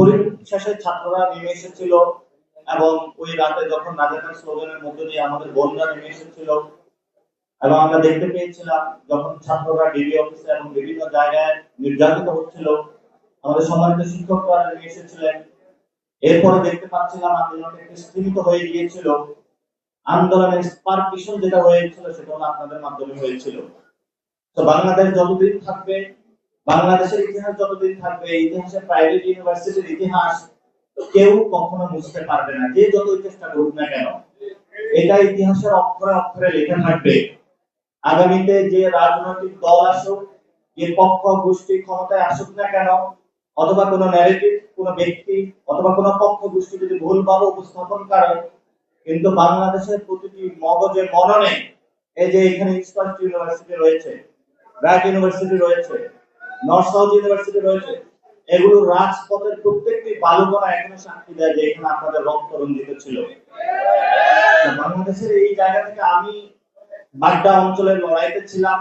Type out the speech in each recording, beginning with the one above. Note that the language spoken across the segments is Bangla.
পরিশেষে ছাত্ররা নেমে এসেছিল এবং ওই রাতে যখন রাজাকার স্লোগানের মধ্যে দিয়ে আমাদের বোনরা নেমে এসেছিল এবং আমরা দেখতে পেয়েছিলাম যখন ছাত্ররা ডিবি অফিসে এবং বিভিন্ন জায়গায় নির্যাতিত হচ্ছিল, আমাদের সম্মানিত শিক্ষকরা নেমে এসেছিলেন। এরপরে দেখতে পাচ্ছিলাম আন্দোলন একটু স্থিমিত হয়ে গিয়েছিল। আন্দোলনের স্পার্ক যেটা হয়েছিল সেটা আপনাদের মাধ্যমে হয়েছিল। তো বাংলাদেশ যতদিন থাকবে বাংলাদেশের ইতিহাস যতদিন থাকবে ইতিহাসের প্রাইভেট ইউনিভার্সিটির ইতিহাস কেউ কখনো বুঝতে পারবে না। যে যতই চেষ্টা করুক না কেন, এটা ইতিহাসের অক্ষরে অক্ষরে লেখা থাকবে। আগামীতে যে রাজনৈতিক দল আসুক, যে পক্ষ, গোষ্ঠী ক্ষমতায় আসুক না কেন, অথবা কোনো ন্যারেটিভ কোনো ব্যক্তি, অথবা কোনো পক্ষ, গোষ্ঠী যদি ভুলভাবে উপস্থাপন করে, কিন্তু বাংলাদেশের প্রতিটি মগজে মননে এই যে এখানে ইস্পার্ট ইউনিভার্সিটি রয়েছে ব্র্যাক ইউনিভার্সিটি রয়েছে নর্থ সাউথ ইউনিভার্সিটি রয়েছে। এগুলো রাজপথের প্রত্যেকটি সাক্ষী দেয় যে এখানে আপনাদের রক্ত রঞ্জিত ছিল বাংলাদেশের এই জায়গা থেকে আমি বাড্ডা অঞ্চলের লড়াইতে ছিলাম।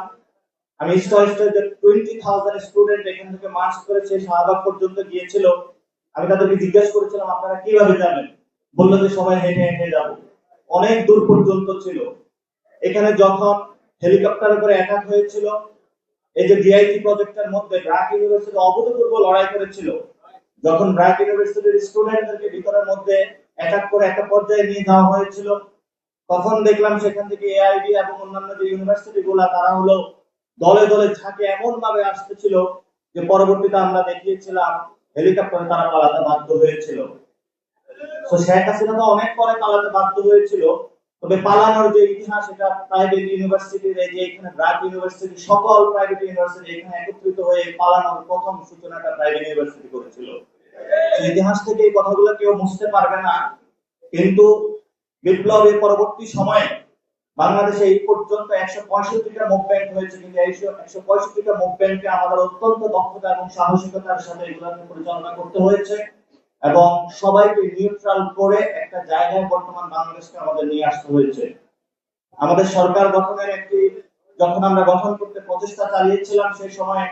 আমি টোয়েন্টি থাউজেন্ড স্টুডেন্ট এখান থেকে মার্চ করেছে শাহবাগ পর্যন্ত গিয়েছিল। আমি তাদেরকে জিজ্ঞাসা করেছিলাম, আপনারা কীভাবে যাবেন? বলল যে, সবাই হেঁটে হেঁটে যাব। অনেক দূর পর্যন্ত ছিল। এখানে যখন হেলিকপ্টারের করে অ্যাটাক হয়েছিল এই যে ডিআইটি প্রজেক্টের মধ্যে ব্র্যাক ইউনিভার্সিটি অভূতপূর্ব লড়াই করেছিল। যখন ব্র্যাক ইউনিভার্সিটির স্টুডেন্টদেরকে ভিতরের মধ্যে অ্যাটাক করে একটা পর্যায়ে নিয়ে যাওয়া হয়েছিল, তখন দেখলাম সেখান থেকে এআইবি এবং অন্যান্য যে ইউনিভার্সিটি গুলা তারা হলো দলে দলে ঝাঁকে এমন ভাবে আসতেছিল যে পরবর্তীতে আমরা দেখিয়েছিলাম হেলিকপ্টারে তারা পালাতে বাধ্য হয়েছিল। তো শেখ হাসিনা তো অনেক পরে পালাতে বাধ্য হয়েছিল। তবে পালানোর যে ইতিহাস, এটা প্রাইভেট ইউনিভার্সিটির এই যে এখানে ব্র্যাক ইউনিভার্সিটি সকল প্রাইভেট ইউনিভার্সিটি এখানে একত্রিত হয়ে পালানোর প্রথম সূচনাটা প্রাইভেট ইউনিভার্সিটি করেছিল। ইতিহাস থেকে এই কথাগুলো কেউ মুছতে পারবে না, কিন্তু বিপ্লবের পরবর্তী সময়ে বাংলাদেশে এই পর্যন্ত একশো পঁয়ষট্টিটা মুভমেন্ট হয়েছে, কিন্তু এইশো একশো পঁয়ষট্টিটা মুভমেন্টকে আমাদের অত্যন্ত দক্ষতা এবং সাহসিকতার সাথে এগুলোকে পরিচালনা করতে হয়েছে। এবং সবাইকে নিউট্রাল করে একটা জায়গায় বর্তমান বাংলাদেশকে আমাদের নিয়ে আসতে হয়েছে। আমাদের সরকার গঠনের একটি, যখন আমরা গঠন করতে প্রচেষ্টা চালিয়েছিলাম সেই সময়,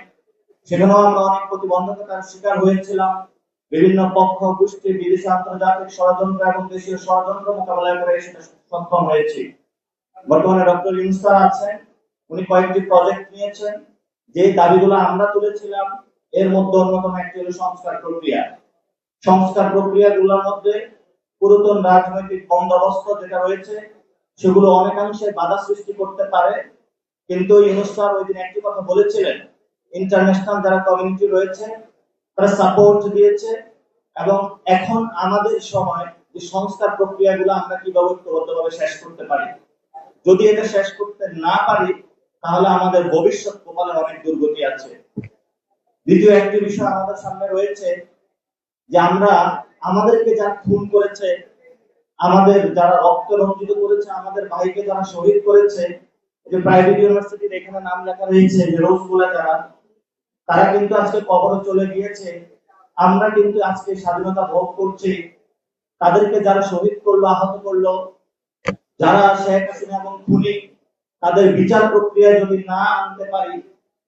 সেখানেও আমরা অনেক প্রতিবন্ধকতার শিকার হয়েছিলাম। বিভিন্ন পক্ষ, গোষ্ঠী, বিদেশি আন্তর্জাতিক ষড়যন্ত্র এবং দেশীয় ষড়যন্ত্র মোকাবেলা করে সেটা সক্ষম হয়েছি। বর্তমানে ডক্টর ইনস্টার আছেন, উনি কয়েকটি প্রজেক্ট নিয়েছেন। যে দাবিগুলো আমরা তুলেছিলাম, এর মধ্যে অন্যতম একটি হলো সংস্কার প্রক্রিয়া। সংস্কার প্রক্রিয়াগুলোর মধ্যে পুরাতন রাজনৈতিক বন্দোবস্ত যেটা রয়েছে, সেগুলো অনেকাংশে বাধা সৃষ্টি করতে পারে। কিন্তু ইউনুস স্যার ওই দিন একটি কথা বলেছিলেন ইন্টারন্যাশনাল যারা কমিউনিটি রয়েছে, তারা সাপোর্ট দিয়েছে এবং এখন আমাদের সময় যে সংস্কার প্রক্রিয়াগুলো আমরা কীভাবে ঐক্যবদ্ধভাবে শেষ করতে পারি। যদি এটা শেষ করতে না পারি, তাহলে আমাদের ভবিষ্যৎ কপালে অনেক দুর্গতি আছে। দ্বিতীয় একটি বিষয় আমাদের সামনে রয়েছে যে আমরা আমাদেরকে যারা খুন করেছে, আমাদের যারা রক্ত রঞ্জিত করেছে, আমাদের ভাইকে যারা শহীদ করেছে যে প্রাইভেট ইউনিভার্সিটির এখানে নাম লেখা রয়েছে যে রোজগুলা যারা, তারা কিন্তু আজকে কবরে চলে গিয়েছে। আমরা কিন্তু আজকে স্বাধীনতা ভোগ করছি। তাদেরকে যারা শহীদ করল, আহত করল, যারা শেখ হাসিনা এবং খুনি, তাদের বিচার প্রক্রিয়া যদি না আনতে পারি,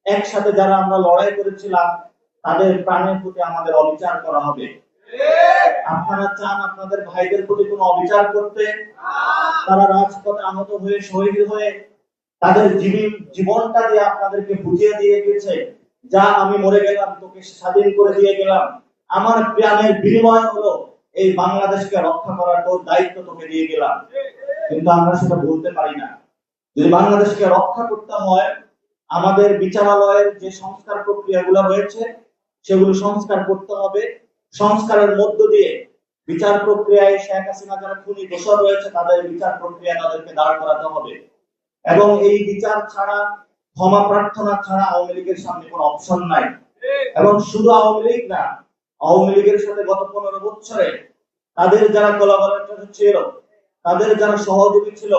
একসাথে যারা আমরা লড়াই করেছিলাম তাদের প্রাণের প্রতি আমাদের অবিচার করা হবে। আপনারা চান আপনাদের ভাইদের প্রতি কোনো অবিচার করতে? তারা রাজপথে আহত হয়ে শহীদ হয়ে তাদের জীবন জীবনটা দিয়ে আপনাদেরকে বুঝিয়ে দিয়ে গেছে যা আমি মরে গেলাম তোকে স্বাধীন করে দিয়ে গেলাম আমার প্রাণের বিনিময় হলো এই বাংলাদেশকে রক্ষা করার তোর দায়িত্ব তোকে দিয়ে গেলাম। কিন্তু আমরা সেটা বলতে পারি না। যদি বাংলাদেশকে রক্ষা করতে হয় আমাদের বিচারালয়ের যে সংস্কার প্রক্রিয়াগুলো রয়েছে সেগুলো সংস্কার করতে হবে। সংস্কারের মধ্য দিয়ে বিচার প্রক্রিয়ায় শেখ হাসিনা যারা খুনি দোষর রয়েছে, তাদের বিচার প্রক্রিয়া তাদেরকে দাঁড় করাতে হবে। এবং এই বিচার ছাড়া, ক্ষমা প্রার্থনা ছাড়া আওয়ামী লীগের সামনে কোনো অপশন নাই। এবং শুধু আওয়ামী লীগ না, আওয়ামী লীগের সাথে গত পনেরো বছরে তাদের যারা কোলাবোরেটর ছিল, তাদের যারা সহযোগী ছিল,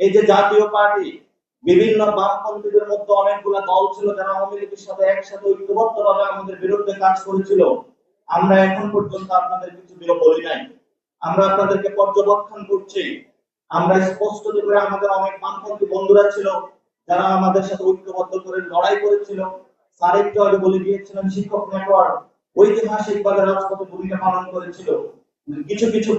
এই যে জাতীয় পার্টি বিভিন্ন বামপন্থীদের মধ্যে অনেকগুলা দল ছিল যারা আওয়ামী লীগের সাথে একসাথে ঐক্যবদ্ধ ভাবে আমাদের বিরুদ্ধে কাজ করেছিল। আমরা এখন পর্যন্ত আপনাদের কিছু বিরো বলি নাই। আমরা আপনাদেরকে পর্যবেক্ষণ করছি। আমরা স্পষ্ট করে আমাদের অনেক বামপন্থী বন্ধুরা ছিল, যারা আমাদের সাথে ঐক্যবদ্ধ করে লড়াই করেছিল। একটু আগে বলে দিয়েছিলেন শিক্ষক নেটওয়ার্ক। ঐতিহাসিকভাবে রাজপথে ভূমিকা পালন করেছিল। কিছু কিছু